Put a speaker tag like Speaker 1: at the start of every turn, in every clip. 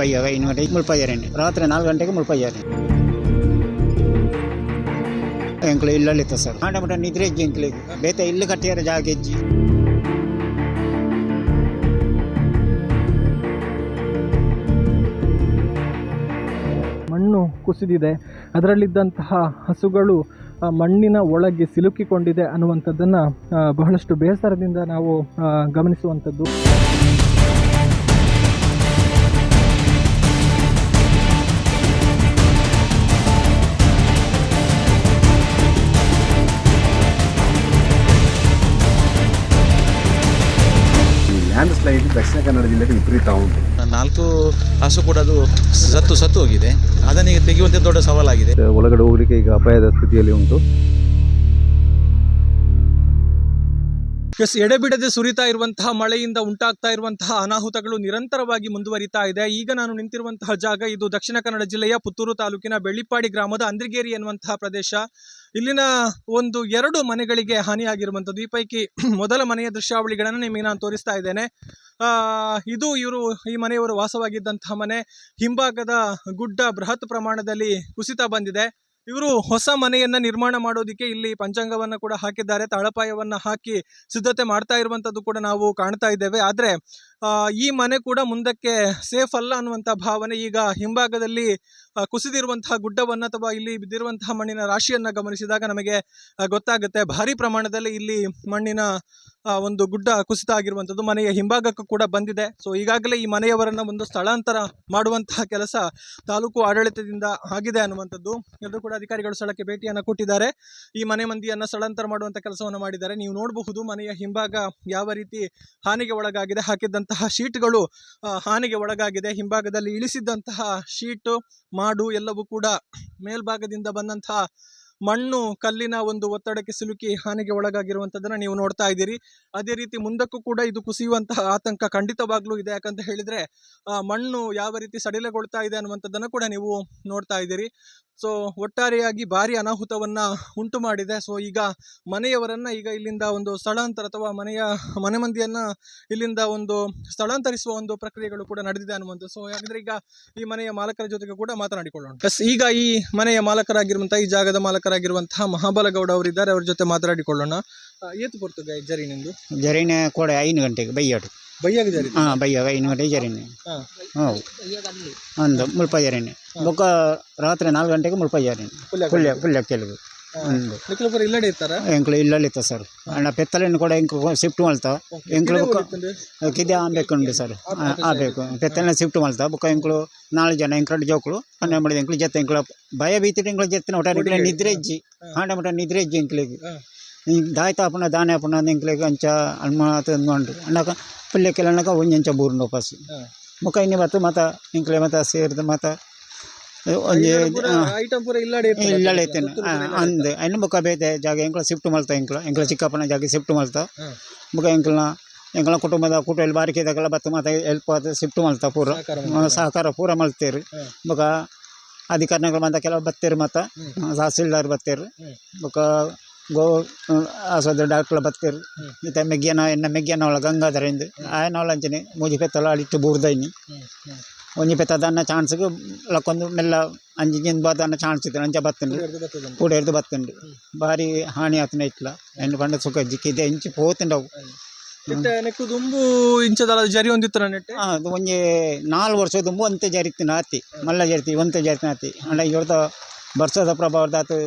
Speaker 1: ಬೈಯಾಗ ಐನು ಗಂಟೆಗೆ ಮುಳ್ಪಯ್ಯಾರೇನೆ ರಾತ್ರಿ ನಾಲ್ಕು ಗಂಟೆಗೆ ಮುಳ್ಪಯ್ಯಾರೆ ಎಂಕ್ಲು ఇల్లు ಸರ್. సార్ ಮಟ నిద్ర ಬೇತೆ ಇಲ್ಲಿ ಕಟ್ಟಿಯಾರ ಜಾಗ ಹೆಜ್ಜಿ
Speaker 2: ಮಣ್ಣು ಕುಸಿದಿದೆ. ಅದರಲ್ಲಿದ್ದಂತಹ ಹಸುಗಳು ಮಣ್ಣಿನ ಒಳಗೆ ಸಿಲುಕಿಕೊಂಡಿದೆ ಅನ್ನುವಂಥದ್ದನ್ನು ಬಹಳಷ್ಟು ಬೇಸರದಿಂದ ನಾವು ಗಮನಿಸುವಂಥದ್ದು.
Speaker 3: ಕನ್ನಡ ಜಿಲ್ಲೆಗೆ ವಿಪರೀತ ಉಂಟು.
Speaker 4: ನಾಲ್ಕು ಹಸು ಕೂಡ ಅದು ಸತ್ತು ಸತ್ತು ಹೋಗಿದೆ. ಅದನ್ನೀಗ ತೆಗೆಯುವಂತೆ ದೊಡ್ಡ ಸವಾಲಾಗಿದೆ.
Speaker 3: ಒಳಗಡೆ ಹೋಗ್ಲಿಕ್ಕೆ ಈಗ ಅಪಾಯದ ಸ್ಥಿತಿಯಲ್ಲಿ ಉಂಟು.
Speaker 2: ಎಸ್ ಎಡೆಬಿಡದೆ ಸುರಿತಾ ಇರುವಂತಹ ಮಳೆಯಿಂದ ಉಂಟಾಗ್ತಾ ಇರುವಂತಹ ಅನಾಹುತಗಳು ನಿರಂತರವಾಗಿ ಮುಂದುವರಿತಾ ಇದೆ. ಈಗ ನಾನು ನಿಂತಿರುವಂತಹ ಜಾಗ ಇದು ದಕ್ಷಿಣ ಕನ್ನಡ ಜಿಲ್ಲೆಯ ಪುತ್ತೂರು ತಾಲೂಕಿನ ಬೆಳ್ಳಿಪ್ಪಾಡಿ ಗ್ರಾಮದ ಅಂದ್ರಿಗೇರಿ ಎನ್ನುವಂತಹ ಪ್ರದೇಶ. ಇಲ್ಲಿನ ಒಂದು ಎರಡು ಮನೆಗಳಿಗೆ ಹಾನಿಯಾಗಿರುವಂಥದ್ದು. ಈ ಪೈಕಿ ಮೊದಲ ಮನೆಯ ದೃಶ್ಯಾವಳಿಗಳನ್ನು ನಿಮಗೆ ನಾನು ತೋರಿಸ್ತಾ ಇದ್ದೇನೆ. ಇದು ಇವರು, ಈ ಮನೆಯವರು ವಾಸವಾಗಿದ್ದಂತಹ ಮನೆ. ಹಿಂಭಾಗದ ಗುಡ್ಡ ಬೃಹತ್ ಪ್ರಮಾಣದಲ್ಲಿ ಕುಸಿತ ಬಂದಿದೆ. ಇವರು ಹೊಸ ಮನೆಯನ್ನ ನಿರ್ಮಾಣ ಮಾಡೋದಿಕ್ಕೆ ಇಲ್ಲಿ ಪಂಚಾಂಗವನ್ನ ಕೂಡ ಹಾಕಿದ್ದಾರೆ, ತಾಳಪಾಯವನ್ನ ಹಾಕಿ ಸಿದ್ಧತೆ ಮಾಡ್ತಾ ಇರುವಂತದ್ದು ಕೂಡ ನಾವು ಕಾಣ್ತಾ ಇದ್ದೇವೆ. ಆದ್ರೆ ಈ ಮನೆ ಕೂಡ ಮುಂದಕ್ಕೆ ಸೇಫ್ ಅಲ್ಲ ಅನ್ನುವಂಥ ಭಾವನೆ ಈಗ ಹಿಂಭಾಗದಲ್ಲಿ ಕುಸಿದಿರುವಂತಹ ಗುಡ್ಡವನ್ನು ಅಥವಾ ಇಲ್ಲಿ ಬಿದ್ದಿರುವಂತಹ ಮಣ್ಣಿನ ರಾಶಿಯನ್ನು ಗಮನಿಸಿದಾಗ ನಮಗೆ ಗೊತ್ತಾಗುತ್ತೆ. ಭಾರಿ ಪ್ರಮಾಣದಲ್ಲಿ ಇಲ್ಲಿ ಮಣ್ಣಿನ ಒಂದು ಗುಡ್ಡ ಕುಸಿತ ಆಗಿರುವಂಥದ್ದು ಮನೆಯ ಹಿಂಭಾಗಕ್ಕೂ ಕೂಡ ಬಂದಿದೆ. ಸೊ ಈಗಾಗಲೇ ಈ ಮನೆಯವರನ್ನು ಒಂದು ಸ್ಥಳಾಂತರ ಮಾಡುವಂತಹ ಕೆಲಸ ತಾಲೂಕು ಆಡಳಿತದಿಂದ ಆಗಿದೆ ಅನ್ನುವಂಥದ್ದು. ಎಲ್ಲರೂ ಕೂಡ ಅಧಿಕಾರಿಗಳು ಸ್ಥಳಕ್ಕೆ ಭೇಟಿಯನ್ನು ಕೊಟ್ಟಿದ್ದಾರೆ. ಈ ಮನೆ ಮಂದಿಯನ್ನು ಸ್ಥಳಾಂತರ ಮಾಡುವಂಥ ಕೆಲಸವನ್ನು ಮಾಡಿದ್ದಾರೆ. ನೀವು ನೋಡಬಹುದು ಮನೆಯ ಹಿಂಭಾಗ ಯಾವ ರೀತಿ ಹಾನಿಗೆ ಒಳಗಾಗಿದೆ. ಹಾಕಿದ್ದಂತಹ ಶೀಟ್ಗಳು ಹಾನಿಗೆ ಒಳಗಾಗಿದೆ. ಹಿಂಭಾಗದಲ್ಲಿ ಇಳಿಸಿದ್ದಂತಹ ಶೀಟು ಮಾಡು ಎಲ್ಲವೂ ಕೂಡ ಮೇಲ್ಭಾಗದಿಂದ ಬಂದಂತಹ ಮಣ್ಣು ಕಲ್ಲಿನ ಒಂದು ಒತ್ತಡಕ್ಕೆ ಸಿಲುಕಿ ಹಾನಿಗೆ ಒಳಗಾಗಿರುವಂಥದ್ದನ್ನು ನೀವು ನೋಡ್ತಾ ಇದ್ದೀರಿ. ಅದೇ ರೀತಿ ಮುಂದಕ್ಕೂ ಕೂಡ ಇದು ಕುಸಿಯುವಂತಹ ಆತಂಕ ಖಂಡಿತವಾಗ್ಲೂ ಇದೆ. ಯಾಕಂತ ಹೇಳಿದ್ರೆ ಆ, ಮಣ್ಣು ಯಾವ ರೀತಿ ಸಡಿಲಗೊಳ್ತಾ ಇದೆ ಅನ್ನುವಂಥದ್ದನ್ನು ಕೂಡ ನೀವು ನೋಡ್ತಾ ಇದ್ದೀರಿ. ಸೊ ಒಟ್ಟಾರೆಯಾಗಿ ಭಾರಿ ಅನಾಹುತವನ್ನ ಉಂಟು ಮಾಡಿದೆ. ಸೊ ಈಗ ಮನೆಯವರನ್ನ ಈಗ ಇಲ್ಲಿಂದ ಒಂದು ಸ್ಥಳಾಂತರ ಅಥವಾ ಮನೆಯ ಮನೆ ಇಲ್ಲಿಂದ ಒಂದು ಸ್ಥಳಾಂತರಿಸುವ ಒಂದು ಪ್ರಕ್ರಿಯೆಗಳು ಕೂಡ ನಡೆದಿದೆ ಅನ್ನುವಂಥ ಸೊ ಯಾಕಂದ್ರೆ ಈಗ ಈ ಮನೆಯ ಮಾಲಕರ ಜೊತೆಗೆ ಕೂಡ ಮಾತನಾಡಿಕೊಳ್ಳೋಣ. ಈಗ ಈ ಮನೆಯ ಮಾಲಕರಾಗಿರುವಂತಹ ಈ ಜಾಗದ ಮಾಲಕರಾಗಿರುವಂತಹ ಮಹಾಬಲಗೌಡ ಅವರಿದ್ದಾರೆ ಅವ್ರ ಜೊತೆ ಮಾತನಾಡಿಕೊಳ್ಳೋಣ. ಏತು ಗಾಯ ಜರಿ ನಿಂದು?
Speaker 1: ಜರಿನೆ ಕೋಡೆ ಐದು ಗಂಟೆಗೆ ಬೈಯಾಡು
Speaker 2: ಬೈಯಾಗ ಜರಿ?
Speaker 1: ಹಾಂ ಬೈಯಾಗ ಐದು ಗಂಟೆಗೆ ಜರಿನೇ
Speaker 2: ಹಾ.
Speaker 1: ಹೌದು. ಒಂದು ಜರಿನೇ ಬೊಕ್ಕ ರಾತ್ರಿ ನಾಲ್ಕು ಗಂಟೆಗೆ ಮುಳ್ಪಯ್ಯಾರೇನೆ
Speaker 2: ಪುಲ್ಯ
Speaker 1: ಪುಲ್ಯ ಪುಲ್ಯ ಕೆಲವು ಒಂದು
Speaker 2: ನಿಖಲಪುರ ಇಲ್ಲಡೆ ಇರ್ತಾರ?
Speaker 1: ಎಂಕ್ಲು ಇಲ್ಲಲ್ಲಿತ್ತ ಸರ್. ಅಣ್ಣ ಪೆತ್ತಲೆಯನ್ನು ಕೂಡ ಎಂಕ್ ಶಿಫ್ಟ್ ಮಾಡ್ತಾ ಎಂಕ್ಲು ಬೊಕ್ಕ ಕಿದೆ ಆಂಬೇಕುಂಡು ಸರ್. ಆಗಬೇಕು. ಪೆತ್ತಲೆನ ಶಿಫ್ಟ್ ಮಾಡ್ತಾ ಬುಕ್ಕ ಎಂಕ್ಲು ನಾಲ್ಕು ಜನ ಎಂಕ್ರಡು ಜೋಕ್ಳು ಅನ್ನ ಮಾಡಿದ ಎಂಕ್ಲು ಜೊತೆ ಎಂಕ್ಳು ಭಯ ಬೀತಿಟ್ಟು ಎಂಕ್ಳು ಜೊತೆ ಒಟ್ಟಾರೆ ನಿದ್ರೆಜ್ಜಿ ಹಾಂಡ ಮಟ ನಿದ್ರೆ ಇಜ್ಜಿ ಎಂಕ್ಲಿಗೆ ದಾಯ್ತ ಆಪಣ ದಾನೆ ಆಪಣ ಎಂಕ್ಲಿಗೆ ಅಂಚ ಅಲ್ಮಾತ ಅಂದ್ಕೊಂಡು ಅಣ್ಣಕ ಪಲ್ಯ ಕೆಲಣ್ಣಕ ಒಂಜಿ ಬೂರ್ನ ಬೂರ್ನು ವಾಪಸ್ ಮುಖ ಇನ್ನಿ ಮತ್ತು ಮತ್ತ ಇಂಕ್ಲೆ ಮತ್ತ ಸೇರಿದ ಮತ್ತ ಒಂಜಿ
Speaker 2: ಇಲ್ಲಡೆ
Speaker 1: ಐತೇನೆ ಅಂದೆ ಅಯ್ನ ಬೇತೆ ಜಾಗ ಎಂಕ್ಲ ಶಿಫ್ಟ್ ಮಲ್ತ ಎಂಕ್ಲ ಎಂಕ್ಲ ಚಿಕ್ಕಪ್ಪನ ಜಾಗ ಶಿಫ್ಟ್ ಮಲ್ತ ಬೊಕ ಎಂಕ್ಲನ ಎಂಕ್ಲ ಕುಟುಂಬದ ಕುಟುಂಬ ಬಾರಿಕೆ ಇದಾಗಲ್ಲ ಬತ್ತ ಮಾತ ಹೆಲ್ಪ್ ಆದ ಶಿಫ್ಟ್ ಮಲ್ತ ಪೂರ.
Speaker 2: ಸಹಕಾರ
Speaker 1: ಪೂರ ಮಲ್ತೇರು ಬೊಕ ಅಧಿಕಾರಿಗಳು ಬಂದ ಕೆಲವು ಬತ್ತೇರು ಮತ್ತು. ತಹಸೀಲ್ದಾರ್ ಬತ್ತೇರು. ಬೊಕ್ಕ ಗೋ ಆಸ್ಪತ್ರೆ ಡಾಕ್ಟರ್ ಬತ್ತೇರು. ಮೆಗ್ಗಿಯನ್ನ ಮೆಗ್ಗಿಯನ ಎನ್ನ ಮೆಗ್ಗಿಯನ ಗಂಗಾಧರ ಎಂದು. ಆಯನ ಅಂಚನೆ ಮೂಜಿ ಪೆತ್ತಲ ಅಳಿಟ್ಟು ಬೂರ್ದೈನಿ. ಒಂಜಿ ಪೆತ್ತ ದನ್ನ ಚಾನ್ಸ್ಗೆ ಲಕ್ಕೊಂದು ಮೆಲ್ಲ ಅಂಜಿಂಜಿಂದ ಬಾದನ್ನ ಚಾನ್ಸ್ ಇತ್ತು ಅಂಚ ಬತ್ತಂಡು. ಕೂಡ ಹಿಡ್ದು ಬತ್ತಂಡು. ಭಾರಿ ಹಾನಿ ಆತನ ಇಟ್ಲ ಎಂಡ್ ಪಂಡ ಸುಖ ಜಿಕ್ಕಿದೆ ಇಂಚಿ ಪೋತಂಡವು.
Speaker 2: ನೆಕ್ಕು ದುಂಬು ಇಂಚದಲ್ಲ ಜರಿ ಹೊಂದಿತ್ತು ನೆಟ್ಟೆ?
Speaker 1: ಅದು ಒಂಜಿ ನಾಲ್ ವರ್ಷ ದುಂಬು ಅಂತೆ ಜರಿತಿನ ಆತಿ ಮಲ್ಲ ಜರಿತಿ ಒಂತೆ ಜರಿತಿನ ಆತಿ ಅಂಡ ಇವ್ರದ ಬರ್ಸದ ಪ್ರಭಾವದ ಆತು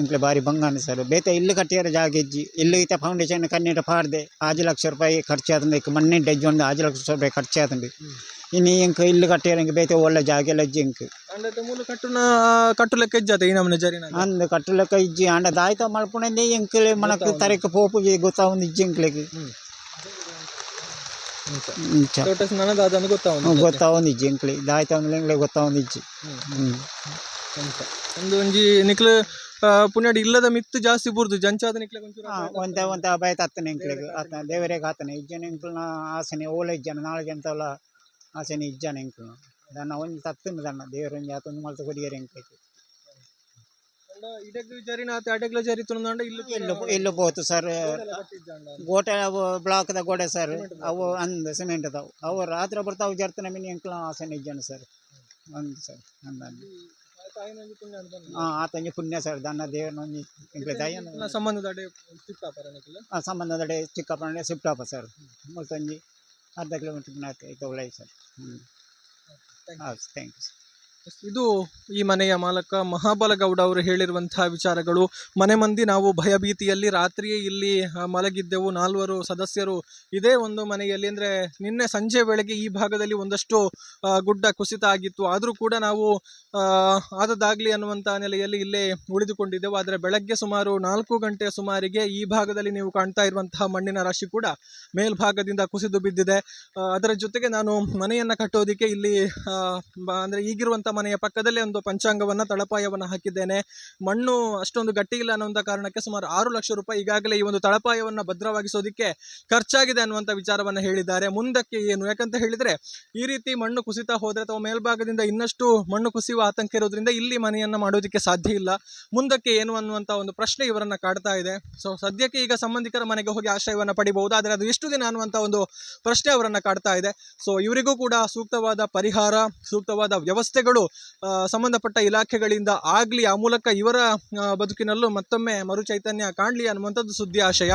Speaker 1: ಇಂಕ್ಲೆ ಭಾರಿ ಬಂಗಾನ ಸರ್. ಬೇತೆ ಇಲ್ಲು ಕಟ್ಟಿಯಾರ ಜಾಗ ಇಜ್ಜಿ. ಇಲ್ಲು ಈತ ಫೌಂಡೇಶನ್ ಕನ್ನಡ ಪಾಡ್ದೆ. ಆಜು ಲಕ್ಷ ರೂಪಾಯಿ ಖರ್ಚು ಆತಂದು. ಇಕ್ಕ ಮಣ್ಣೆ ಡಜ್ಜಿ ಒಂದು ಆಜು ಲಕ್ಷ ರೂಪಾಯಿ ಖರ್ಚು ಇನಿ ಎಂಕ್ ಇಲ್ಲಿ ಕಟ್ಟಿರಂಗೆ ಬೇತೆ ಒಳ್ಳೆ ಜಾಗೆಲ್ಲ
Speaker 2: ಜಿಂಕ್ ಅಂಡತ ಕಟ್ಟುನ ಕಟ್ಟುಲಕ್ಕೆ ಇಜ್ಜಾತ ಈ ನಮ್ಮನೆ
Speaker 1: ಅಂದ್ ಕಟ್ಟುಲಕ್ಕ ಇಜ್ಜಿ ಅಂಡ ದಾಯ್ತ ಮಲ್ಪುಣಂದೆ ಎಂಕ್ಲೆ ಮನಕ್ಕೆ ತರಕ್ಕೆ ಪೋಪಿಗೆ ಗೊತ್ತಾವೊಂದು ಇಜ್ಜಿಂಕ್ಲೆಗೆ
Speaker 2: ತೋಟಸ್ ನನದ ಅದನ್ನು
Speaker 1: ಗೊತ್ತಾವೊಂದು ಗೊತ್ತಾವೊಂದು ಇಜ್ಜಿ ಎಂಕ್ಲೆ ದಾಯ್ತ ಒಂದ್ಲೆಂಗ್ಲೆ ಗೊತ್ತಾವೊಂದು ಇಜ್ಜಿ
Speaker 2: ಒಂದು ಒಂಜಿ ನಿಕ್ಲು ಪುಣ್ಯಾಡಿ ಇಲ್ಲದ ಮಿತ್ತು ಜಾಸ್ತಿ ಬುರ್ದು ಜಂಚಾದ ನಿಕ್ಲೆ
Speaker 1: ಒಂತ ಒಂತ ಬಯತ ಹತ್ತನೆ ಎಂಕ್ಲೆಗೆ ದೇವರಿಗೆ ಹತ್ತನೆ ಇಜ್ಜನ ಎಂಕ್ಲನ ಆಸನೆ ಓಲೆ ಜನ ನಾಳೆಗೆ ಅಂತಲ್ಲ ಆಸೆನ ಇಜ್ಜಾನ ಎಂಕು ಇದನ್ನು ಒಂದು ತತ್ತನ್ನು ದಣ್ಣ ದೇವರೊಂದು ಆತೊಂದು ಮಲ್ತ ಕೊಡಿಯರ ಎಂಕೈತಿ ಇಲ್ಲೂ ಬೋತು ಸರ್ ಗೋಟೆ ಬ್ಲಾಕ್ದ ಗೋಡೆ ಸರ್ ಅವು ಅಂದ ಸಿಮೆಂಟ್ದವು ಅವು ರಾತ್ರಿ ಬರ್ತಾವು ಜರ್ತನ ಮಿನಿ ಎಂಕ್ಲ ಆಸೆನ ಇಜ್ಜಾನ ಸರ್ ಒಂದು ಸರ್ ಅಂದಂದು ಆತಂಗೆ ಪುಣ್ಯ ಸರ್ ದನ್ನ ದೇವನೊಂದು ಎಂಕ್ಲೆ
Speaker 2: ದಯ ಸಂಬಂಧದಡೆ
Speaker 1: ಚಿಕ್ಕಪ್ಪ ಸಂಬಂಧದಡೆ ಚಿಕ್ಕಪ್ಪ ಸಿಪ್ಟಾಪ ಸರ್ ಮುಳ್ತಂಜಿ ಅರ್ಧ ಕಿಲೋಮೀಟರ್ ನಾಲ್ಕು ಐತೆ ಒಳ್ಳೆ ಸರ್. ಹ್ಞೂ ಹೌದು ಥ್ಯಾಂಕ್ ಯು ಸರ್
Speaker 2: ಇದು ಈ ಮನೆಯ ಮಾಲಕ ಮಹಾಬಲಗೌಡ ಅವರು ಹೇಳಿರುವಂತಹ ವಿಚಾರಗಳು. ಮನೆ ಮಂದಿ ನಾವು ಭಯಭೀತಿಯಲ್ಲಿ ರಾತ್ರಿಯೇ ಇಲ್ಲಿ ಮಲಗಿದ್ದೆವು. ನಾಲ್ವರು ಸದಸ್ಯರು ಇದೇ ಒಂದು ಮನೆಯಲ್ಲಿ. ಅಂದರೆ ನಿನ್ನೆ ಸಂಜೆ ವೇಳೆಗೆ ಈ ಭಾಗದಲ್ಲಿ ಒಂದಷ್ಟು ಗುಡ್ಡ ಕುಸಿತ ಆಗಿತ್ತು. ಆದರೂ ಕೂಡ ನಾವು ಆ, ಆದದ್ದಾಗಲಿ ಅನ್ನುವಂಥ ನೆಲೆಯಲ್ಲಿ ಇಲ್ಲೇ ಉಳಿದುಕೊಂಡಿದ್ದೆವು. ಆದರೆ ಬೆಳಗ್ಗೆ ಸುಮಾರು ನಾಲ್ಕು ಗಂಟೆ ಸುಮಾರಿಗೆ ಈ ಭಾಗದಲ್ಲಿ ನೀವು ಕಾಣ್ತಾ ಇರುವಂತಹ ಮಣ್ಣಿನ ರಾಶಿ ಕೂಡ ಮೇಲ್ಭಾಗದಿಂದ ಕುಸಿದು ಬಿದ್ದಿದೆ. ಅದರ ಜೊತೆಗೆ ನಾನು ಮನೆಯನ್ನು ಕಟ್ಟೋದಕ್ಕೆ ಇಲ್ಲಿ ಅಂದರೆ ಈಗಿರುವಂಥ ಮನೆಯ ಪಕ್ಕದಲ್ಲೇ ಒಂದು ಪಂಚಾಂಗವನ್ನ, ತಳಪಾಯವನ್ನ ಹಾಕಿದ್ದೇನೆ. ಮಣ್ಣು ಅಷ್ಟೊಂದು ಗಟ್ಟಿ ಇಲ್ಲ ಅನ್ನುವಂಥ ಕಾರಣಕ್ಕೆ ಸುಮಾರು ಆರು ಲಕ್ಷ ರೂಪಾಯಿ ಈಗಾಗಲೇ ಈ ಒಂದು ತಳಪಾಯವನ್ನ ಭದ್ರವಾಗಿಸೋದಕ್ಕೆ ಖರ್ಚಾಗಿದೆ ಅನ್ನುವಂಥ ವಿಚಾರವನ್ನ ಹೇಳಿದ್ದಾರೆ. ಮುಂದಕ್ಕೆ ಏನು? ಯಾಕಂತ ಹೇಳಿದ್ರೆ, ಈ ರೀತಿ ಮಣ್ಣು ಕುಸಿತಾ ಹೋದ್ರೆ ಅಥವಾ ಮೇಲ್ಭಾಗದಿಂದ ಇನ್ನಷ್ಟು ಮಣ್ಣು ಕುಸಿಯುವ ಆತಂಕ ಇರೋದ್ರಿಂದ ಇಲ್ಲಿ ಮನೆಯನ್ನ ಮಾಡೋದಕ್ಕೆ ಸಾಧ್ಯ ಇಲ್ಲ. ಮುಂದಕ್ಕೆ ಏನು ಅನ್ನುವಂಥ ಒಂದು ಪ್ರಶ್ನೆ ಇವರನ್ನ ಕಾಡ್ತಾ ಇದೆ. ಸೊ ಸದ್ಯಕ್ಕೆ ಈಗ ಸಂಬಂಧಿಕರ ಮನೆಗೆ ಹೋಗಿ ಆಶ್ರಯವನ್ನ ಪಡಿಬಹುದು. ಆದರೆ ಅದು ಎಷ್ಟು ದಿನ ಅನ್ನುವಂಥ ಒಂದು ಪ್ರಶ್ನೆ ಅವರನ್ನ ಕಾಡ್ತಾ ಇದೆ. ಸೊ ಇವರಿಗೂ ಕೂಡ ಸೂಕ್ತವಾದ ಪರಿಹಾರ, ಸೂಕ್ತವಾದ ವ್ಯವಸ್ಥೆಗಳು ಆ, ಸಂಬಂಧಪಟ್ಟ ಇಲಾಖೆಗಳಿಂದ ಆಗಲಿ ಆ ಮೂಲಕ ಇವರ ಬದುಕಿನಲ್ಲೂ ಮತ್ತೊಮ್ಮೆ ಮರು ಚೈತನ್ಯ ಕಾಣಲಿ ಅನ್ನುವಂಥದ್ದು ಸುದ್ದಿ ಆಶಯ.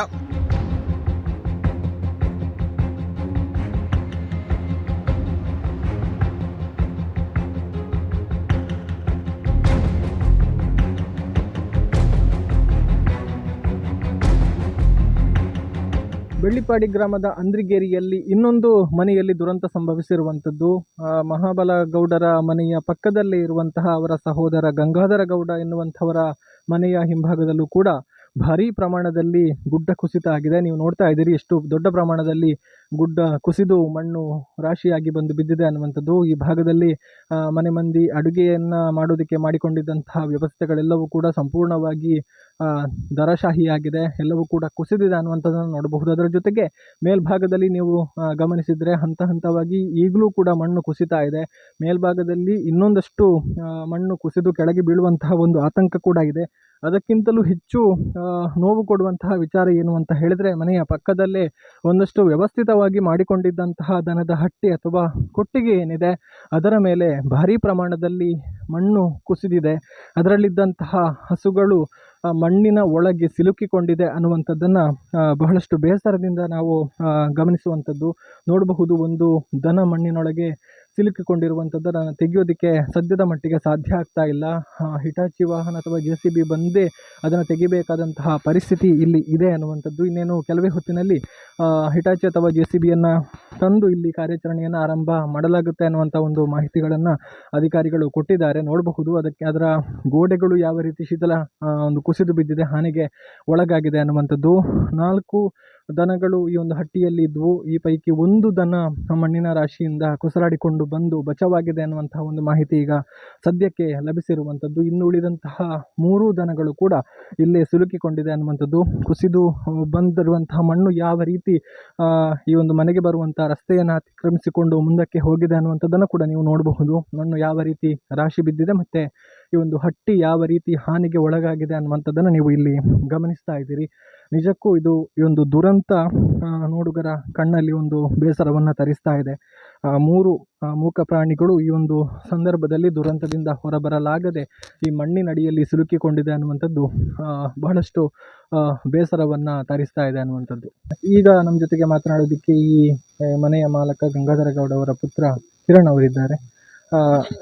Speaker 2: ಬೆಳ್ಳಿಪಾಡಿ ಗ್ರಾಮದ ಅಂದ್ರಿಗೇರಿಯಲ್ಲಿ ಇನ್ನೊಂದು ಮನೆಯಲ್ಲಿ ದುರಂತ ಸಂಭವಿಸಿರುವಂಥದ್ದು. ಮಹಾಬಲ ಗೌಡರ ಮನೆಯ ಪಕ್ಕದಲ್ಲೇ ಇರುವಂತಹ ಅವರ ಸಹೋದರ ಗಂಗಾಧರ ಗೌಡ ಎನ್ನುವಂಥವರ ಮನೆಯ ಹಿಂಭಾಗದಲ್ಲೂ ಕೂಡ ಭಾರೀ ಪ್ರಮಾಣದಲ್ಲಿ ಗುಡ್ಡ ಕುಸಿತ ಆಗಿದೆ. ನೀವು ನೋಡ್ತಾ ಇದ್ದೀರಿ, ಎಷ್ಟು ದೊಡ್ಡ ಪ್ರಮಾಣದಲ್ಲಿ ಗುಡ್ಡ ಕುಸಿದು ಮಣ್ಣು ರಾಶಿಯಾಗಿ ಬಂದು ಬಿದ್ದಿದೆ ಅನ್ನುವಂಥದ್ದು. ಈ ಭಾಗದಲ್ಲಿ ಮನೆ ಮಂದಿ ಅಡುಗೆಯನ್ನು ಮಾಡೋದಕ್ಕೆ ಮಾಡಿಕೊಂಡಿದ್ದಂತಹ ವ್ಯವಸ್ಥೆಗಳೆಲ್ಲವೂ ಕೂಡ ಸಂಪೂರ್ಣವಾಗಿ ದರಶಾಹಿಯಾಗಿದೆ ಎಲ್ಲವೂ ಕೂಡ ಕುಸಿದಿದೆ ಅನ್ನುವಂಥದ್ದನ್ನು ನೋಡಬಹುದು. ಅದರ ಜೊತೆಗೆ ಮೇಲ್ಭಾಗದಲ್ಲಿ ನೀವು ಗಮನಿಸಿದರೆ ಹಂತ ಹಂತವಾಗಿ ಈಗಲೂ ಕೂಡ ಮಣ್ಣು ಕುಸಿತಾ ಇದೆ. ಮೇಲ್ಭಾಗದಲ್ಲಿ ಇನ್ನೊಂದಷ್ಟು ಮಣ್ಣು ಕುಸಿದು ಕೆಳಗೆ ಬೀಳುವಂತಹ ಒಂದು ಆತಂಕ ಕೂಡ ಇದೆ. ಅದಕ್ಕಿಂತಲೂ ಹೆಚ್ಚು ನೋವು ಕೊಡುವಂತಹ ವಿಚಾರ ಏನು ಅಂತ ಹೇಳಿದರೆ, ಮನೆಯ ಪಕ್ಕದಲ್ಲೇ ಒಂದಷ್ಟು ವ್ಯವಸ್ಥಿತವಾಗಿ ಮಾಡಿಕೊಂಡಿದ್ದಂತಹ ದನದ ಹಟ್ಟಿ ಅಥವಾ ಕೊಟ್ಟಿಗೆ ಏನಿದೆ, ಅದರ ಮೇಲೆ ಭಾರೀ ಪ್ರಮಾಣದಲ್ಲಿ ಮಣ್ಣು ಕುಸಿದಿದೆ. ಅದರಲ್ಲಿದ್ದಂತಹ ಹಸುಗಳು ಮಣ್ಣಿನ ಒಳಗೆ ಸಿಲುಕಿಕೊಂಡಿದೆ ಅನ್ನುವಂಥದ್ದನ್ನು ಬಹಳಷ್ಟು ಬೇಸರದಿಂದ ನಾವು ಗಮನಿಸುವಂಥದ್ದು. ನೋಡಬಹುದು ಒಂದು ದನ ಮಣ್ಣಿನೊಳಗೆ ಸಿಲುಕಿಕೊಂಡಿರುವಂಥದ್ದನ್ನು ತೆಗೆಯೋದಕ್ಕೆ ಸದ್ಯದ ಮಟ್ಟಿಗೆ ಸಾಧ್ಯ ಆಗ್ತಾ ಇಲ್ಲ. ಹಿಟಾಚಿ ವಾಹನ ಅಥವಾ ಜೆ ಸಿ ಬಿ ಬಂದೇ ಅದನ್ನು ತೆಗಿಬೇಕಾದಂತಹ ಪರಿಸ್ಥಿತಿ ಇಲ್ಲಿ ಇದೆ ಅನ್ನುವಂಥದ್ದು. ಇನ್ನೇನು ಕೆಲವೇ ಹೊತ್ತಿನಲ್ಲಿ ಹಿಟಾಚಿ ಅಥವಾ ಜೆ ಸಿ ಬಿಯನ್ನು ತಂದು ಇಲ್ಲಿ ಕಾರ್ಯಾಚರಣೆಯನ್ನು ಆರಂಭ ಮಾಡಲಾಗುತ್ತೆ ಅನ್ನುವಂಥ ಒಂದು ಮಾಹಿತಿಗಳನ್ನು ಅಧಿಕಾರಿಗಳು ಕೊಟ್ಟಿದ್ದಾರೆ. ನೋಡಬಹುದು, ಅದಕ್ಕೆ ಅದರ ಗೋಡೆಗಳು ಯಾವ ರೀತಿ ಶೀತಲ ಒಂದು ಕುಸಿದು ಬಿದ್ದಿದೆ, ಹಾನಿಗೆ ಒಳಗಾಗಿದೆ ಅನ್ನುವಂಥದ್ದು. ನಾಲ್ಕು ದನಗಳು ಈ ಒಂದು ಹಟ್ಟಿಯಲ್ಲಿ ಇದ್ವು. ಈ ಪೈಕಿ ಒಂದು ದನ ಮಣ್ಣಿನ ರಾಶಿಯಿಂದ ಕೊಸರಾಡಿಕೊಂಡು ಬಂದು ಬಚಾವಾಗಿದೆ ಅನ್ನುವಂತಹ ಒಂದು ಮಾಹಿತಿ ಈಗ ಸದ್ಯಕ್ಕೆ ಲಭಿಸಿರುವಂಥದ್ದು. ಇನ್ನು ಉಳಿದಂತಹ ಮೂರು ದನಗಳು ಕೂಡ ಇಲ್ಲೇ ಸಿಲುಕಿಕೊಂಡಿದೆ ಅನ್ನುವಂಥದ್ದು ಕುಸಿದು ಬಂದಿರುವಂತಹ ಮಣ್ಣು ಯಾವ ರೀತಿ ಈ ಒಂದು ಮನೆಗೆ ಬರುವಂಥ ರಸ್ತೆಯನ್ನು ಅತಿಕ್ರಮಿಸಿಕೊಂಡು ಮುಂದಕ್ಕೆ ಹೋಗಿದೆ ಅನ್ನುವಂಥದ್ದನ್ನು ಕೂಡ ನೀವು ನೋಡಬಹುದು. ಮಣ್ಣು ಯಾವ ರೀತಿ ರಾಶಿ ಬಿದ್ದಿದೆ ಮತ್ತು ಈ ಒಂದು ಹಟ್ಟಿ ಯಾವ ರೀತಿ ಹಾನಿಗೆ ಒಳಗಾಗಿದೆ ಅನ್ನುವಂಥದ್ದನ್ನು ನೀವು ಇಲ್ಲಿ ಗಮನಿಸ್ತಾ ಇದ್ದೀರಿ. ನಿಜಕ್ಕೂ ಇದು ಈ ಒಂದು ದುರಂತ ನೋಡುಗರ ಕಣ್ಣಲ್ಲಿ ಒಂದು ಬೇಸರವನ್ನು ತರಿಸ್ತಾ ಇದೆ. ಮೂರು ಮೂಕ ಪ್ರಾಣಿಗಳು ಈ ಒಂದು ಸಂದರ್ಭದಲ್ಲಿ ದುರಂತದಿಂದ ಹೊರಬರಲಾಗದೆ ಈ ಮಣ್ಣಿನಡಿಯಲ್ಲಿ ಸಿಲುಕಿಕೊಂಡಿದೆ ಅನ್ನುವಂಥದ್ದು ಬಹಳಷ್ಟು ಬೇಸರವನ್ನು ತರಿಸ್ತಾ ಇದೆ ಅನ್ನುವಂಥದ್ದು. ಈಗ ನಮ್ಮ ಜೊತೆಗೆ ಮಾತನಾಡೋದಕ್ಕೆ ಈ ಮನೆಯ ಮಾಲಕ ಗಂಗಾಧರಗೌಡ ಅವರ ಪುತ್ರ ಕಿರಣ್ ಅವರಿದ್ದಾರೆ.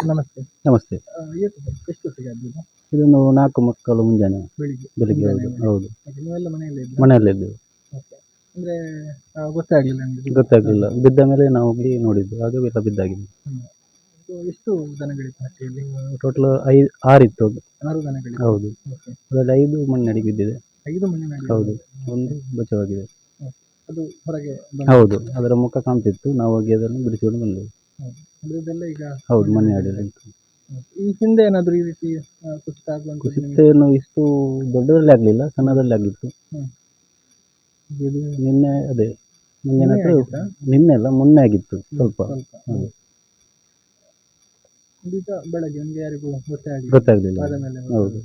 Speaker 2: ನಮಸ್ತೆ.
Speaker 5: ನಮಸ್ತೆ.
Speaker 2: ಎಷ್ಟು ಎಷ್ಟು ಹೊತ್ತಿಗೆ ಆದ್ದು
Speaker 5: ಇದೊಂದು ನಾಲ್ಕು ಮಕ್ಕಳು ಮುಂಜಾನೆ
Speaker 2: ಬೆಳಿಗ್ಗೆ.
Speaker 5: ಬೆಳಿಗ್ಗೆ ಹೌದು.
Speaker 2: ನೀವೆಲ್ಲ ಮನೆಯಲ್ಲಿ?
Speaker 5: ಮನೆಯಲ್ಲಿದ್ದೆವು
Speaker 2: ಅಂದ್ರೆ ಆ, ಗೊತ್ತೇ ನಿಮಗೆ
Speaker 5: ಗೊತ್ತಾಗಲಿಲ್ಲ. ಬಿದ್ದ ಮೇಲೆ ನಾವು ಹೋಗಿ ನೋಡಿದ್ದು. ಆಗ ಎಲ್ಲ ಬಿದ್ದಾಗಿದೆ.
Speaker 2: ಎಷ್ಟು ದನಗಳಿತ್ತು ಹಟ್ಟಿಯಲ್ಲಿ
Speaker 5: ಟೋಟಲ್ ಐದು ಆರಿತ್ತು.
Speaker 2: ಆರು ದನಗಳಿತ್ತು.
Speaker 5: ಹೌದು.
Speaker 2: ಓಕೆ.
Speaker 5: ಅದರಲ್ಲಿ ಐದು ಮಣ್ಣಡಿ ಬಿದ್ದಿದೆ.
Speaker 2: ಐದು ಮಣ್ಣಿನ
Speaker 5: ಹೌದು. ಒಂದು ಬಚಾವಾಗಿದೆ.
Speaker 2: ಅದು ಹೊರಗೆ ಬಂದ
Speaker 5: ಹೌದು. ಅದರ ಮುಖ ಕಾಣ್ತಿತ್ತು. ನಾವು ಹೋಗಿ ಅದನ್ನು ಬಿಡಿಸಿಕೊಂಡು ಬಂದೆವು.
Speaker 2: ಅಂದ್ರೆ ಇದೆಲ್ಲ ಈಗ
Speaker 5: ಹೌದು ಮನೆ ಅಡಿಯಲ್ಲಿ
Speaker 2: ಈ ಹಿಂದೆ ಏನಾದರೂ ಈ ರೀತಿ ಆ, ಕುಸಿತ ಆಗುವಂಥದ್ದು
Speaker 5: ಕುಸಿತ
Speaker 2: ನಿಮ್ಗೆ
Speaker 5: ಏನು ಇಷ್ಟು ದೊಡ್ಡದಲ್ಲಿ ಆಗಲಿಲ್ಲ ಸಣ್ಣದಲ್ಲಿ ಆಗಿತ್ತು
Speaker 2: ಹ್ಮ್.
Speaker 5: ಇದು ನಿನ್ನೆ ಅದೇ ಮುಂಜಾನೆ
Speaker 2: ನಿನ್ನೆ ಆಗಿತ್ತಾ?
Speaker 5: ನಿನ್ನೆ ಅಲ್ಲ ಮೊನ್ನೆ ಆಗಿತ್ತು ಸ್ವಲ್ಪ.
Speaker 2: ಸ್ವಲ್ಪ.
Speaker 5: ಹೌದು.
Speaker 2: ಬೆಳಗ್ಗೆ ನಿಮ್ಗೆ ಯಾರಿಗೂ ಗೊತ್ತೇ ಆಗಿಲ್ಲ
Speaker 5: ಗೊತ್ತಾಗಲಿಲ್ಲ.
Speaker 2: ಆದ ಮೇಲೆ
Speaker 5: ಹೌದು.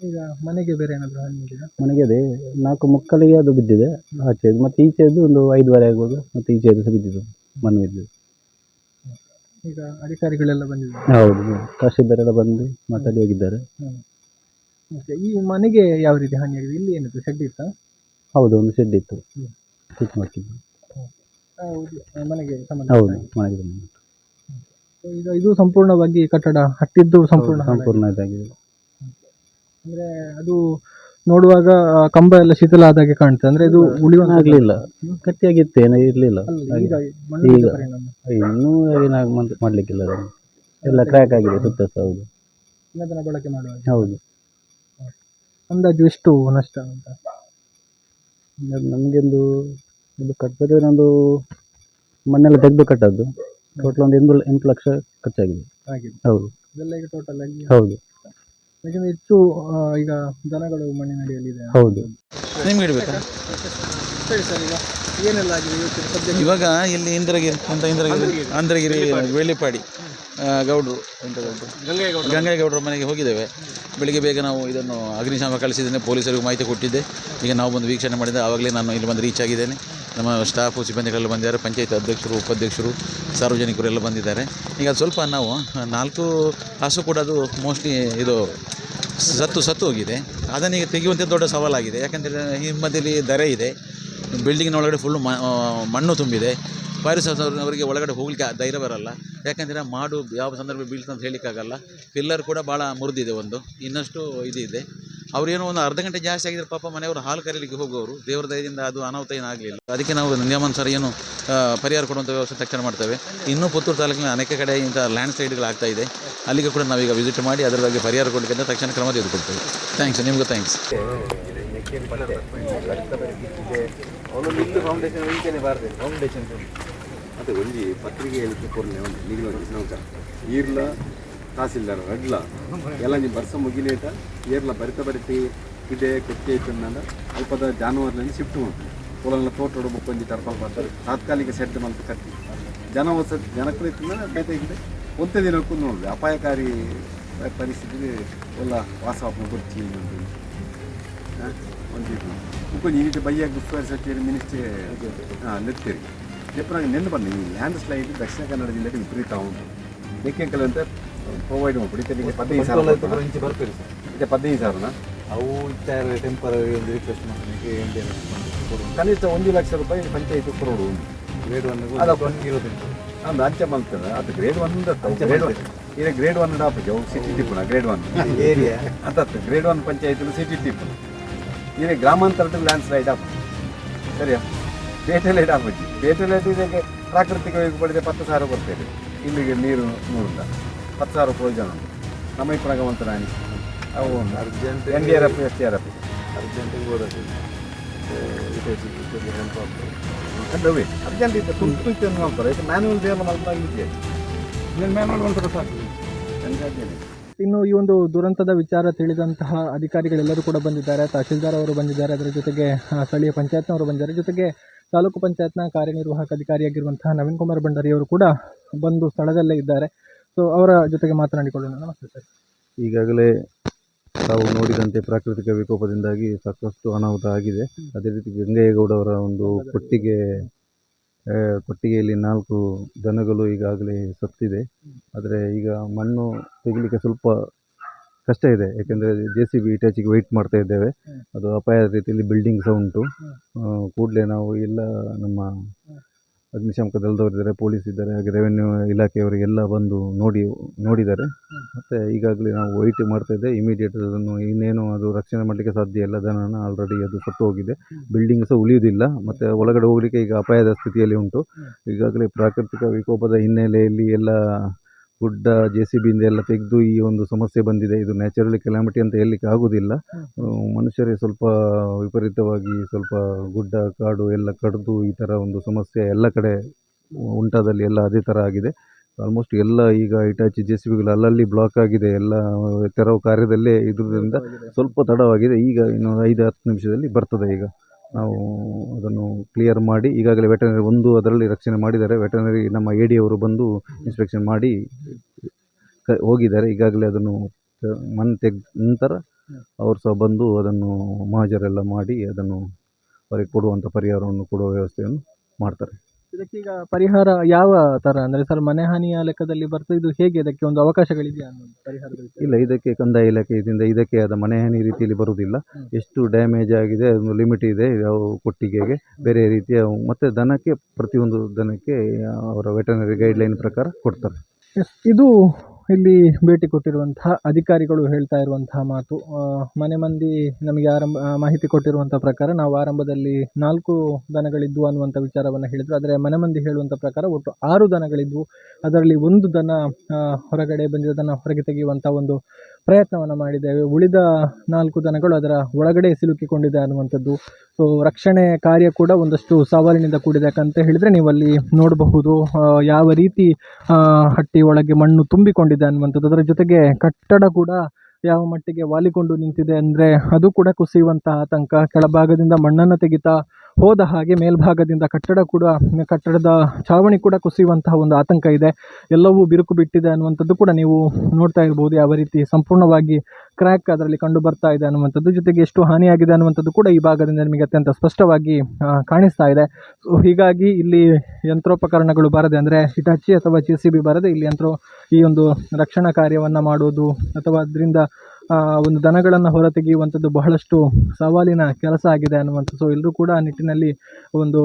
Speaker 2: ಈಗ ಮನೆಗೆ ಬೇರೆ ಏನಾದರೂ ಹಾನಿ ಇದೆಯಾ
Speaker 5: ಮನೆಗೆ ಅದೇ ನಾಲ್ಕು ಮಕ್ಕಳಿಗೆ ಅದು ಬಿದ್ದಿದೆ ಆಚೆದು ಮತ್ತು ಈಚೆದು ಒಂದು ಐದುವರೆ ಆಗ್ಬೋದು ಮತ್ತು ಈಚೆದು ಸಹ ಬಿದ್ದಿದ್ದು ಮನೆ ಬಿದ್ದಿದೆ
Speaker 2: ಈಗ ಅಧಿಕಾರಿಗಳೆಲ್ಲ ಬಂದಿದ್ದಾರೆ.
Speaker 5: ಹೌದು ತಹಶೀಲ್ದಾರೆಲ್ಲ ಬಂದು ಮಾತಾಡಿ ಹೋಗಿದ್ದಾರೆ.
Speaker 2: ಓಕೆ ಈ ಮನೆಗೆ ಯಾವ ರೀತಿ ಹಾನಿಯಾಗಿದೆ ಇಲ್ಲಿ ಏನಿತ್ತು? ಶೆಡ್ ಇತ್ತಾ?
Speaker 5: ಹೌದು ಒಂದು ಶೆಡ್ ಇತ್ತು. ಫಿಟ್ ಮಾಡ್ತಿದ್ದು
Speaker 2: ಹೌದು. ಮನೆಗೆ ಸಂಬಂಧ.
Speaker 5: ಹೌದು ಮನೆಗೆ
Speaker 2: ಈಗ ಇದು ಸಂಪೂರ್ಣವಾಗಿ ಕಟ್ಟಡ ಹಟ್ಟಿದ್ದು ಸಂಪೂರ್ಣ ಹಾಳಾಗಿದೆ.
Speaker 5: ಸಂಪೂರ್ಣ ಇದಾಗಿದೆ.
Speaker 2: ಅಂದ್ರೆ ಅದು ನೋಡುವಾಗ ಕಂಬ ಎಲ್ಲ ಶಿಥಿಲ ಆದಾಗೆ ಕಾಣ್ತದೆ. ಅಂದ್ರೆ ಇದು ಉಳಿಯುವ
Speaker 5: ಆಗಲಿಲ್ಲ. ಏನೋ ಇರಲಿಲ್ಲ.
Speaker 2: ಈಗ
Speaker 5: ಇನ್ನೂ ಏನಾಗ ಮಾಡ್ಲಿಕ್ಕಿಲ್ಲ ಅದನ್ನು. ಎಲ್ಲ ಕ್ರ್ಯಾಕ್ ಆಗಿದೆ ಸುತ್ತ ಸಹ ಹೌದು.
Speaker 2: ಬಳಕೆ ಮಾಡುವಾಗ.
Speaker 5: ಹೌದು.
Speaker 2: ಅಂದಾಜು ಎಷ್ಟು ನಷ್ಟ ಅಂತ?
Speaker 5: ನಮಗೆಂದು ಇದು ಕಟ್ಟಬೇಕಾದ್ರೆ ನಂದು ಮಣ್ಣೆಲ್ಲ ತೆಗೆದು ಕಟ್ಟದ್ದು ಟೋಟಲ್ ಒಂದು ಎಂಟು ಎಂಟು ಲಕ್ಷ ಖರ್ಚಾಗಿದೆ. ಹೌದು.
Speaker 2: ಇದೆಲ್ಲ ಈಗ ಟೋಟಲ್ ಆಗಿ
Speaker 5: ಹೌದು.
Speaker 2: ಯಾಕಂದ್ರೆ ಹೆಚ್ಚು ಆ, ಈಗ ದನಗಳು ಮಣ್ಣಿನಡಿಯಲ್ಲಿದೆ.
Speaker 5: ಹೌದು.
Speaker 4: ನಿಮ್ಗೆ ಇಡಬೇಕಾ
Speaker 2: ಸರಿ ಸರ್ ಈಗ ಏನೆಲ್ಲ ಆಗಿದೆ ಇವತ್ತಿನ ಸದ್ಯ
Speaker 4: ಇವಾಗ ಇಲ್ಲಿ ಇಂದ್ರಗಿರಿ ಅಂತ ಇಂದ್ರಗಿರಿ ಅಂದ್ರಗಿರಿ. ವೇಳಿಪಾಡಿ ಆ, ಗೌಡ್ರು ಎಂತ ಗೌಡ್ರು ಗಂಗಾಯ ಗೌಡ್ರ ಮನೆಗೆ ಹೋಗಿದ್ದೇವೆ. ಬೆಳಿಗ್ಗೆ ಬೇಗ ನಾವು ಇದನ್ನು ಅಗ್ನಿಶಾಮಕ ಕಳಿಸಿದ್ದೇನೆ ಪೊಲೀಸರಿಗೂ ಮಾಹಿತಿ ಕೊಟ್ಟಿದ್ದೆ. ಈಗ ನಾವು ಬಂದು ವೀಕ್ಷಣೆ ಮಾಡಿದ್ದೆ ಆವಾಗಲೇ ನಾನು ಇಲ್ಲಿ ಬಂದು ರೀಚ್ ಆಗಿದ್ದೇನೆ. ನಮ್ಮ ಸ್ಟಾಫು, ಸಿಬ್ಬಂದಿಗಳೆಲ್ಲ ಬಂದಿದ್ದಾರೆ. ಪಂಚಾಯತ್ ಅಧ್ಯಕ್ಷರು, ಉಪಾಧ್ಯಕ್ಷರು, ಸಾರ್ವಜನಿಕರು ಎಲ್ಲ ಬಂದಿದ್ದಾರೆ. ಈಗ ಅದು ಸ್ವಲ್ಪ ನಾವು ನಾಲ್ಕು ಹಸು ಕೂಡ ಅದು ಮೋಸ್ಟ್ಲಿ ಇದು ಸತ್ತು ಸತ್ತು ಹೋಗಿದೆ. ಅದನ್ನೀಗ ತೆಗೆಯುವಂಥ ದೊಡ್ಡ ಸವಾಲಾಗಿದೆ. ಯಾಕಂದರೆ ಹಿಂಬದಿಯಲ್ಲಿ ದರೆ ಇದೆ. ಬಿಲ್ಡಿಂಗಿನ ಒಳಗಡೆ ಫುಲ್ಲು ಮಣ್ಣು ತುಂಬಿದೆ. ಅವರಿಗೆ ಒಳಗಡೆ ಹೋಗ್ಲಿಕ್ಕೆ ಧೈರ್ಯ ಬರಲ್ಲ. ಯಾಕಂದರೆ ಮಾಡು ಯಾವ ಸಂದರ್ಭ ಬೀಳ್ತಂತ ಹೇಳಲಿಕ್ಕಾಗಲ್ಲ. ಪಿಲ್ಲರ್ ಕೂಡ ಭಾಳ ಮುರಿದಿದೆ ಒಂದು. ಇನ್ನಷ್ಟು ಇದಿದೆ. ಅವ್ರೇನೋ ಒಂದು ಅರ್ಧ ಗಂಟೆ ಜಾಸ್ತಿ ಆಗಿದ್ರೆ ಪಾಪ ಮನೆಯವರು ಹಾಲು ಕರೀಲಿಕ್ಕೆ ಹೋಗುವವರು. ದೇವರ ದಯದಿಂದ ಅದು ಅನಾಹುತ ಏನಾಗಲಿಲ್ಲ. ಅದಕ್ಕೆ ನಾವು ನಿಯಮಾನುಸಾರ ಏನು ಪರಿಹಾರ ಕೊಡುವಂಥ ವ್ಯವಸ್ಥೆ ತಕ್ಷಣ ಮಾಡ್ತೇವೆ. ಇನ್ನೂ ಪುತ್ತೂರು ತಾಲೂಕಿನ ಅನೇಕ ಕಡೆ ಇಂಥ ಲ್ಯಾಂಡ್ ಸ್ಲೈಡ್ಗಳಾಗ್ತಾ ಇದೆ. ಅಲ್ಲಿಗೆ ಕೂಡ ನಾವೀಗ ವಿಸಿಟ್ ಮಾಡಿ ಅದರ ಬಗ್ಗೆ ಪರಿಹಾರ ಕೊಡಲಿಕ್ಕೆ ತಕ್ಷಣ ಕ್ರಮ ತೆಗೆದುಕೊಳ್ತೇವೆ. ಥ್ಯಾಂಕ್ಸ್ ನಿಮಗೂ ಥ್ಯಾಂಕ್ಸ್
Speaker 3: ಅದೇ ಒಂಜಿ ಪತ್ರಿಕೆಯಲ್ಲಿ ಕೊರ್ಲೆ ಒಂದು ಈರ್ಲ ತಹಸೀಲ್ದಾರ್ ರಡ್ಲ. ಎಲ್ಲ ನೀವು ಬರ್ಸ ಮುಗಿಲೇಟ ಏರ್ಲ ಬರಿತ ಬರಿತಿ, ಇದೆ ಕೊಚ್ಚೆ ಇತ್ತಂದ ಅಲ್ಪದ ಜಾನುವಾರುಗಳನ್ನು ಶಿಫ್ಟ್ ಮಾಡ್ತೀವಿ ಹೊಲಗಳ ತೋಟ ಮುಕ್ಕೊಂಜಿ ಟರ್ಪಲ್ ಬರ್ತಾರೆ. ತಾತ್ಕಾಲಿಕ ಸೆಟ್ ಮಲ್ತ ಕಟ್ಟಿ. ಜನ ಹೊಸ ಜನಕ್ಕೂ ಇತ್ತಂದ್ರೆ ಬೇತಾಗಿದೆ ಒಂದೇ ದಿನಕ್ಕೂ ನೋಡಿದೆ ಅಪಾಯಕಾರಿ ಪರಿಸ್ಥಿತಿ ಎಲ್ಲ ವಾಸವಾಪ ಗುರ್ಚಿ ಒಂದಿತ್ತು ಮುಕ್ಕೊಂಜಿ ಈ ಬೈಯಾಗ ಉಸ್ತುವಾರಿ ಸಚಿವರು ಮಿನಿಸ್ಟ್ರಿ ಹಾಂ, ನೆತ್ತೀರಿ. ಎಪ್ಪನಾಗ ನೆನ್ನೆ ಬನ್ನಿ ಲ್ಯಾಂಡ್ ಸ್ಲೈಡ್ ದಕ್ಷಿಣ ಕನ್ನಡ ಜಿಲ್ಲೆಗೆ ವಿಪರೀತ ಉಂಟು. ಏಕೆ ಕೆಲವಂತ ಪ್ರೊವೈಡ್ ಮಾಡ್ಬಿಡಿ ನಿಮಗೆ ಪದಿನೈದು ಸಾವಿರ
Speaker 6: ಇಂಚು ಬರ್ತೀರಿ ಸರ್.
Speaker 3: ಇದೆ ಪದಿನೈದು ಸಾವಿರನ
Speaker 6: ಅವು ಇತ್ತಾರೆ ಟೆಂಪರರಿ ಒಂದು ರಿಕ್ವೆಸ್ಟ್ ಮಾಡಲಿಕ್ಕೆ
Speaker 3: ಕನಿಷ್ಠ ಒಂದು ಲಕ್ಷ ರೂಪಾಯಿ ಪಂಚಾಯತ್ ಕೊರೋಡು
Speaker 6: ಗ್ರೇಡ್ ಒನ್. ಇರೋದುಂಟು
Speaker 3: ಅಂದ ಅಂಚೆ ಮಲ್ತದ ಅದು ಗ್ರೇಡ್ ಒನ್ ಗ್ರೇಡ್ ಒನ್ ಈಗ ಗ್ರೇಡ್ ಒನ್ ಡಾಪ್ ಅವು ಸಿಟಿ ಟಿಪ್ಪಣ ಗ್ರೇಡ್ ಒನ್
Speaker 6: ಏರಿಯಾ
Speaker 3: ಅಂತ ಗ್ರೇಡ್ ಒನ್ ಪಂಚಾಯತ್ ಸಿಟಿ ಟಿಪ್ಪಣ ಈಗ ಗ್ರಾಮಾಂತರದ ಲ್ಯಾಂಡ್ ಸ್ಲೈಡ್ ಆಪ್. ಸರಿಯಾ? ಪೇಟೆಲೈಟ್ ಆಪಜ್ಜಿ ಪೇಟೆಲೈಟ್ ಇದಕ್ಕೆ ಪ್ರಾಕೃತಿಕವಾಗಿ ಪಡೆದ ಪತ್ತು ಸಾವಿರ ಬರ್ತೇವೆ ಇಲ್ಲಿಗೆ ನೀರು ನೂರಿಂದ ಹತ್ತು ಸಾವಿರ ಪ್ರಯೋಜನ ಉಂಟು. ನಮ್ಮ ಇಪ್ಪನಾಗವಂತ ರಾಣಿ ಅವು
Speaker 6: urgent
Speaker 3: N D R F S D R F
Speaker 6: ಅರ್ಜೆಂಟಿಗೆ ಹೋದದ್ದು. ಇದಕ್ಕೆ ಹೆಲ್ಪ್ ಆಗ್ತದೆ.
Speaker 3: ಅಲ್ಲವೇ? ಅರ್ಜೆಂಟ್ ಇತ್ತು ಮಾಡ್ತಾರೆ ಇದು ಮ್ಯಾನುವಲ್ ಎಲ್ಲ ಮಲ್ಪಾಗಿದೆಯಾ ಮ್ಯಾನುವಲ್ ಒಂಥರ ಸಾಕು
Speaker 2: ಇನ್ನು ಈ ಒಂದು ದುರಂತದ ವಿಚಾರ ತಿಳಿದಂತಹ ಅಧಿಕಾರಿಗಳೆಲ್ಲರೂ ಕೂಡ ಬಂದಿದ್ದಾರೆ. ತಹಶೀಲ್ದಾರ್ ಅವರು ಬಂದಿದ್ದಾರೆ. ಅದರ ಜೊತೆಗೆ ಆ, ಸ್ಥಳೀಯ ಪಂಚಾಯತ್ನವರು ಬಂದಿದ್ದಾರೆ. ಜೊತೆಗೆ ತಾಲೂಕು ಪಂಚಾಯತ್ನ ಕಾರ್ಯನಿರ್ವಾಹಕ ಅಧಿಕಾರಿಯಾಗಿರುವಂತಹ ನವೀನ್ ಕುಮಾರ್ ಭಂಡಾರಿ ಅವರು ಕೂಡ ಬಂದು ಸ್ಥಳದಲ್ಲೇ ಇದ್ದಾರೆ. ಸೊ ಅವರ ಜೊತೆಗೆ ಮಾತನಾಡಿಕೊಳ್ಳೋಣ. ನಮಸ್ತೆ ಸರ್.
Speaker 5: ಈಗಾಗಲೇ ತಾವು ನೋಡಿದಂತೆ ಪ್ರಾಕೃತಿಕ ವಿಕೋಪದಿಂದಾಗಿ ಸಾಕಷ್ಟು ಅನಾಹುತ ಆಗಿದೆ. ಅದೇ ರೀತಿ ಗಂಗಯ್ಯಗೌಡ ಅವರ ಒಂದು ಕೊಟ್ಟಿಗೆ ಕೊಟ್ಟಿಗೆಯಲ್ಲಿ ನಾಲ್ಕು ದನಗಳು ಈಗಾಗಲೇ ಸತ್ತಿದೆ. ಆದರೆ ಈಗ ಮಣ್ಣು ತೆಗಿಲಿಕ್ಕೆ ಸ್ವಲ್ಪ ಕಷ್ಟ ಇದೆ. ಯಾಕೆಂದರೆ ಜೆ ಸಿ ಬಿ ಇಟಾಚಿಗೆ ವೆಯ್ಟ್ ಮಾಡ್ತಾ ಇದ್ದೇವೆ. ಅದು ಅಪಾಯದ ರೀತಿಯಲ್ಲಿ ಬಿಲ್ಡಿಂಗ್ ಸಹ ಉಂಟು. ಕೂಡಲೇ ನಾವು ಎಲ್ಲ ನಮ್ಮ ಅಗ್ನಿಶಾಮಕ ದಳದವರಿದ್ದಾರೆ ಪೊಲೀಸ್ ಇದ್ದಾರೆ, ಹಾಗೆ ರೆವೆನ್ಯೂ ಇಲಾಖೆಯವರಿಗೆಲ್ಲ ಬಂದು ನೋಡಿ, ನೋಡಿದ್ದಾರೆ. ಮತ್ತು ಈಗಾಗಲೇ ನಾವು ವೈಟ್ ಮಾಡ್ತಾಯಿದ್ದೆ ಇಮಿಡಿಯೇಟ್ ಅದನ್ನು ಇನ್ನೇನು ಅದು ರಕ್ಷಣೆ ಮಾಡಲಿಕ್ಕೆ ಸಾಧ್ಯ ಇಲ್ಲ. ದನನ ಆಲ್ರೆಡಿ ಅದು ಸತ್ತು ಹೋಗಿದೆ ಬಿಲ್ಡಿಂಗ್ ಸಹ ಉಳಿಯುವುದಿಲ್ಲ. ಮತ್ತು ಒಳಗಡೆ ಹೋಗಲಿಕ್ಕೆ ಈಗ ಅಪಾಯದ ಸ್ಥಿತಿಯಲ್ಲಿ ಉಂಟು. ಈಗಾಗಲೇ ಪ್ರಾಕೃತಿಕ ವಿಕೋಪದ ಹಿನ್ನೆಲೆಯಲ್ಲಿ ಎಲ್ಲ ಗುಡ್ಡ ಜೆ ಸಿ ಬಿಯಿಂದ ಎಲ್ಲ ತೆಗೆದು ಈ ಒಂದು ಸಮಸ್ಯೆ ಬಂದಿದೆ. ಇದು ನ್ಯಾಚುರಲಿ ಕೆಲಾಮಿಟಿ ಅಂತ ಹೇಳಲಿಕ್ಕೆ ಆಗೋದಿಲ್ಲ. ಮನುಷ್ಯರೇ ಸ್ವಲ್ಪ ವಿಪರೀತವಾಗಿ ಸ್ವಲ್ಪ ಗುಡ್ಡ ಕಾಡು ಎಲ್ಲ ಕಡಿದು ಈ ಥರ ಒಂದು ಸಮಸ್ಯೆ ಎಲ್ಲ ಕಡೆ ಉಂಟಾದಲ್ಲಿ ಎಲ್ಲ ಅದೇ ಥರ ಆಗಿದೆ. ಆಲ್ಮೋಸ್ಟ್ ಎಲ್ಲ ಈಗ ಇಟಾಚಿ ಜೆ ಸಿ ಬಿಗಳು ಅಲ್ಲಲ್ಲಿ ಬ್ಲಾಕ್ ಆಗಿದೆ. ಎಲ್ಲ ತೆರವು ಕಾರ್ಯದಲ್ಲೇ ಇದರಿಂದ ಸ್ವಲ್ಪ ತಡವಾಗಿದೆ. ಈಗ ಇನ್ನೊಂದು ಐದು ಹತ್ತು ನಿಮಿಷದಲ್ಲಿ ಬರ್ತದೆ ಈಗ. ನಾವು ಅದನ್ನು ಕ್ಲಿಯರ್ ಮಾಡಿ, ಈಗಾಗಲೇ ವೆಟನರಿ ಒಂದು ಅದರಲ್ಲಿ ರಕ್ಷಣೆ ಮಾಡಿದ್ದಾರೆ. ವೆಟನರಿ ನಮ್ಮ ಎ ಡಿ ಅವರು ಬಂದು ಇನ್ಸ್ಪೆಕ್ಷನ್ ಮಾಡಿ, ಕ, ಹೋಗಿದ್ದಾರೆ. ಈಗಾಗಲೇ ಅದನ್ನು ಮಣ್ಣು ತೆಗೆದ ನಂತರ ಅವರು ಸಹ ಬಂದು ಅದನ್ನು ಮಹಜರೆಲ್ಲ ಮಾಡಿ, ಅದನ್ನು ಅವರಿಗೆ ಕೊಡುವಂಥ ಪರಿಹಾರವನ್ನು, ಕೊಡುವ ವ್ಯವಸ್ಥೆಯನ್ನು ಮಾಡ್ತಾರೆ.
Speaker 2: ಇದಕ್ಕೀಗ ಪರಿಹಾರ ಯಾವ ತರ? ಅಂದ್ರೆ ಸರ್ ಮನೆ ಹಾನಿಯ ಲೆಕ್ಕದಲ್ಲಿ ಬರ್ತದೆ ಇದು ಹೇಗೆ ಇದಕ್ಕೆ ಒಂದು ಅವಕಾಶಗಳಿದೆಯಾ ಅನ್ನೋದು ಪರಿಹಾರದ
Speaker 5: ಇಲ್ಲ ಇದಕ್ಕೆ ಕಂದಾಯ ಇಲಾಖೆಯಿಂದ ಇದಕ್ಕೆ ಆದ ಮನೆಹಾನಿ ರೀತಿಯಲ್ಲಿ ಬರುವುದಿಲ್ಲ. ಎಷ್ಟು ಡ್ಯಾಮೇಜ್ ಆಗಿದೆ ಅದೊಂದು ಲಿಮಿಟ್ ಇದೆ ಯಾವ ಕೊಟ್ಟಿಗೆಗೆ ಬೇರೆ ರೀತಿಯ ಮತ್ತು ದನಕ್ಕೆ ಪ್ರತಿಯೊಂದು ದನಕ್ಕೆ ಅವರ ವೆಟನರಿ ಗೈಡ್ಲೈನ್ ಪ್ರಕಾರ ಕೊಡ್ತಾರೆ.
Speaker 2: ಇದು ಇಲ್ಲಿ ಭೇಟಿ ಕೊಟ್ಟಿರುವಂತಹ ಅಧಿಕಾರಿಗಳು ಹೇಳ್ತಾ ಇರುವಂತಹ ಮಾತು ಮನೆ ಮಂದಿ ನಮಗೆ ಆರಂಭ ಮಾಹಿತಿ ಕೊಟ್ಟಿರುವಂಥ ಪ್ರಕಾರ ನಾವು ಆರಂಭದಲ್ಲಿ ನಾಲ್ಕು ದನಗಳಿದ್ವು ಅನ್ನುವಂಥ ವಿಚಾರವನ್ನು ಹೇಳಿದ್ರು. ಆದರೆ ಮನೆ ಮಂದಿ ಹೇಳುವಂಥ ಪ್ರಕಾರ ಒಟ್ಟು ಆರು ದನಗಳಿದ್ವು ಅದರಲ್ಲಿ ಒಂದು ದನ ಹೊರಗಡೆ ಬಂದಿದ್ದನ್ನು ಹೊರಗೆ ತೆಗೆಯುವಂಥ ಒಂದು ಪ್ರಯತ್ನವನ್ನು ಮಾಡಿದ್ದೇವೆ. ಉಳಿದ ನಾಲ್ಕು ದನಗಳು ಅದರ ಒಳಗಡೆ ಸಿಲುಕಿಕೊಂಡಿದೆ ಅನ್ನುವಂಥದ್ದು. ಸೊ ರಕ್ಷಣೆ ಕಾರ್ಯ ಕೂಡ ಒಂದಷ್ಟು ಸವಾಲಿನಿಂದ ಕೂಡಿದೆ ಯಾಕಂತ ಹೇಳಿದರೆ ನೀವು ಅಲ್ಲಿ ನೋಡಬಹುದು ಯಾವ ರೀತಿ ಹಟ್ಟಿ ಒಳಗೆ ಮಣ್ಣು ತುಂಬಿಕೊಂಡಿದೆ ಅನ್ನುವಂಥದ್ದು. ಅದರ ಜೊತೆಗೆ ಕಟ್ಟಡ ಕೂಡ ಯಾವ ಮಟ್ಟಿಗೆ ವಾಲಿಕೊಂಡು ನಿಂತಿದೆ ಅಂದರೆ ಅದು ಕೂಡ ಕುಸಿಯುವಂತಹ ಆತಂಕ. ಕೆಳಭಾಗದಿಂದ ಮಣ್ಣನ್ನು ತೆಗಿತಾ ಹೋದ ಹಾಗೆ ಮೇಲ್ಭಾಗದಿಂದ ಕಟ್ಟಡ ಕೂಡ, ಕಟ್ಟಡದ ಛಾವಣಿ ಕೂಡ ಕುಸಿಯುವಂತಹ ಒಂದು ಆತಂಕ ಇದೆ. ಎಲ್ಲವೂ ಬಿರುಕು ಬಿಟ್ಟಿದೆ ಅನ್ನುವಂಥದ್ದು ಕೂಡ ನೀವು ನೋಡ್ತಾ ಇರ್ಬೋದು. ಯಾವ ರೀತಿ ಸಂಪೂರ್ಣವಾಗಿ ಕ್ರ್ಯಾಕ್ ಅದರಲ್ಲಿ ಕಂಡು ಬರ್ತಾ ಇದೆ ಅನ್ನುವಂಥದ್ದು, ಜೊತೆಗೆ ಎಷ್ಟು ಹಾನಿಯಾಗಿದೆ ಅನ್ನುವಂಥದ್ದು ಕೂಡ ಈ ಭಾಗದಿಂದ ನಿಮಗೆ ಅತ್ಯಂತ ಸ್ಪಷ್ಟವಾಗಿ ಕಾಣಿಸ್ತಾ ಇದೆ. ಸೊ ಹೀಗಾಗಿ ಇಲ್ಲಿ ಯಂತ್ರೋಪಕರಣಗಳು ಬರದೆ ಅಂದರೆ ಹಿಟಾಚಿ ಅಥವಾ ಜೆ ಸಿ ಬಿ ಬರದೆ ಇಲ್ಲಿ ಯಂತ್ರ, ಈ ಒಂದು ರಕ್ಷಣಾ ಕಾರ್ಯವನ್ನು ಮಾಡೋದು ಅಥವಾ ಅದರಿಂದ ಒಂದು ದನಗಳನ್ನು ಹೊರತೆಗೆಯುವಂಥದ್ದು ಬಹಳಷ್ಟು ಸವಾಲಿನ ಕೆಲಸ ಆಗಿದೆ ಅನ್ನುವಂಥದ್ದು. ಸೊ ಎಲ್ಲರೂ ಕೂಡ ಆ ನಿಟ್ಟಿನಲ್ಲಿ ಒಂದು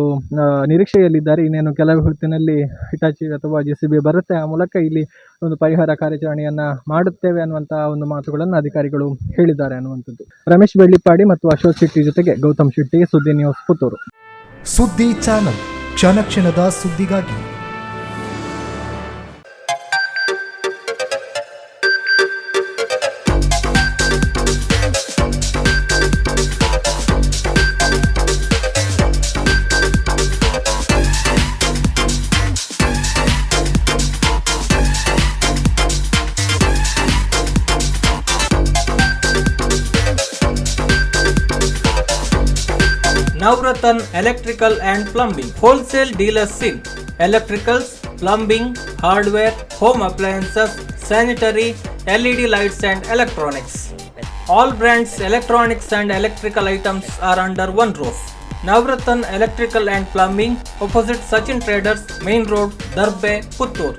Speaker 2: ನಿರೀಕ್ಷೆಯಲ್ಲಿದ್ದಾರೆ. ಇನ್ನೇನು ಕೆಲವೇ ಹೊತ್ತಿನಲ್ಲಿ ಹಿಟಾಚಿ ಅಥವಾ ಜೆ ಸಿ ಬಿ ಬರುತ್ತೆ. ಆ ಮೂಲಕ ಇಲ್ಲಿ ಒಂದು ಪರಿಹಾರ ಕಾರ್ಯಾಚರಣೆಯನ್ನು ಮಾಡುತ್ತೇವೆ ಅನ್ನುವಂಥ ಒಂದು ಮಾತುಗಳನ್ನು ಅಧಿಕಾರಿಗಳು ಹೇಳಿದ್ದಾರೆ ಅನ್ನುವಂಥದ್ದು. ರಮೇಶ್ ಬೆಳ್ಳಿಪಾಡಿ ಮತ್ತು ಅಶೋಕ್ ಶೆಟ್ಟಿ ಜೊತೆಗೆ ಗೌತಮ್ ಶೆಟ್ಟಿ ಸುದ್ದಿ ನ್ಯೂಸ್ ಪುತ್ತೂರು.
Speaker 7: ಸುದ್ದಿ ಚಾನಲ್. ಕ್ಷಣ ಕ್ಷಣದ ಸುದ್ದಿಗಾಗಿ
Speaker 8: Navratan Electrical and Plumbing Wholesale Dealers in Electricals, Plumbing, Hardware, Home Appliances, Sanitary, LED lights and Electronics. All brands electronics and electrical items are under one roof. Navratan Electrical and Plumbing opposite Sachin Traders Main Road Darbe Puttur.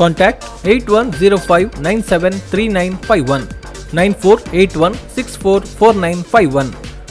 Speaker 8: Contact 8105 973951 9481 644951